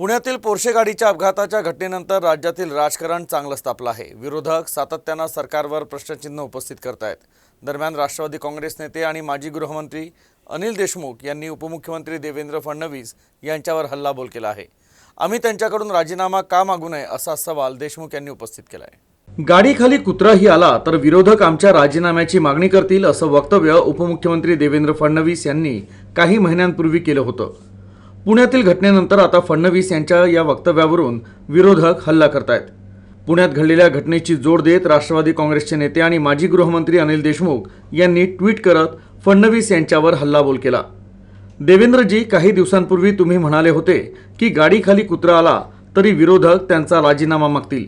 पुण्यातील पोर्शे गाडीच्या अपघाताच्या घटनेनंतर राज्यातील राजकारण चांगलंच तापलं आहे. विरोधक सातत्यानं सरकारवर प्रश्नचिन्ह उपस्थित करतायत. दरम्यान राष्ट्रवादी काँग्रेस नेते आणि माजी गृहमंत्री अनिल देशमुख यांनी उपमुख्यमंत्री देवेंद्र फडणवीस यांच्यावर हल्लाबोल केला आहे. आम्ही त्यांच्याकडून राजीनामा का मागू नये असा सवाल देशमुख यांनी उपस्थित केला आहे गाडीखाली कुत्राही आला तर विरोधक आमच्या राजीनाम्याची मागणी करतील असं वक्तव्य उपमुख्यमंत्री देवेंद्र फडणवीस यांनी काही महिन्यांपूर्वी केलं होतं. पुण्यातील घटनेनंतर आता फडणवीस यांच्या या वक्तव्यावरून विरोधक हल्ला करतायत. पुण्यात घडलेल्या घटनेची जोड देत राष्ट्रवादी काँग्रेसचे नेते आणि माजी गृहमंत्री अनिल देशमुख यांनी ट्विट करत फडणवीस यांच्यावर हल्लाबोल केला. देवेंद्रजी काही दिवसांपूर्वी तुम्ही म्हणाले होते की गाडीखाली कुत्रा आला तरी विरोधक त्यांचा राजीनामा मागतील.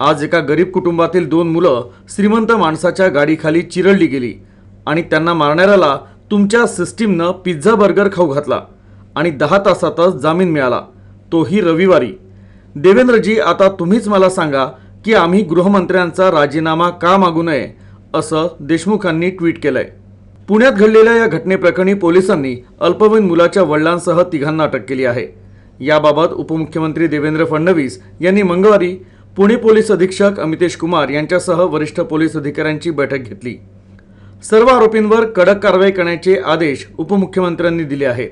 आज एका गरीब कुटुंबातील दोन मुलं श्रीमंत माणसाच्या गाडीखाली चिरडली गेली आणि त्यांना मारणाऱ्याला तुमच्या सिस्टीमनं पिझ्झा बर्गर खाऊ घातला. आणि दहा तासातच जामीन मिळाला. तोही रविवारी. देवेंद्रजी आता तुम्हीच मला सांगा की आम्ही गृहमंत्र्यांचा राजीनामा का मागू नये असं देशमुखांनी ट्विट केलंय. पुण्यात घडलेल्या या घटनेप्रकरणी पोलिसांनी अल्पवयीन मुलाच्या वडिलांसह तिघांना अटक केली आहे. याबाबत उपमुख्यमंत्री देवेंद्र फडणवीस यांनी मंगळवारी पुणे पोलीस अधीक्षक अमितेश कुमार यांच्यासह वरिष्ठ पोलीस अधिकाऱ्यांची बैठक घेतली. सर्व आरोपींवर कडक कारवाई करण्याचे आदेश उपमुख्यमंत्र्यांनी दिले आहेत.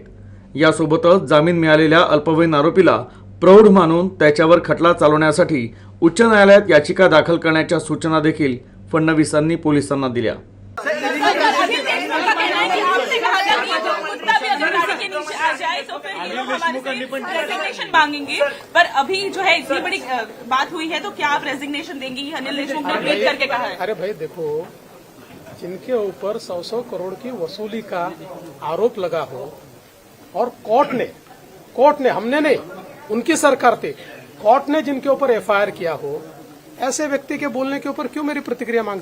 यासोबतच जामीन मिळालेल्या अल्पवयीन आरोपीला प्रौढ मानून त्याच्यावर खटला चालवण्यासाठी उच्च न्यायालयात याचिका दाखल करण्याच्या सूचना देखील फडणवीसांनी पोलिसांना दिल्या. है मांगेंगे पर अभी जो है इतनी बड़ी बात हुई है तो क्या आप रेजिग्नेशन देंगी? अनिल देशमुख ने ट्वीट करके कहा है। अरे भाई देखो जिनके ऊपर सौ सौ करोड़ की वसूली का आरोप लगा हो और कोर्ट ने कोर्ट ने हमने नहीं उनकी सरकार थी। कोर्ट ने जिनके ऊपर एफआईआर किया हो ऐसे व्यक्ति के बोलने के ऊपर क्यों मेरी प्रतिक्रिया मांग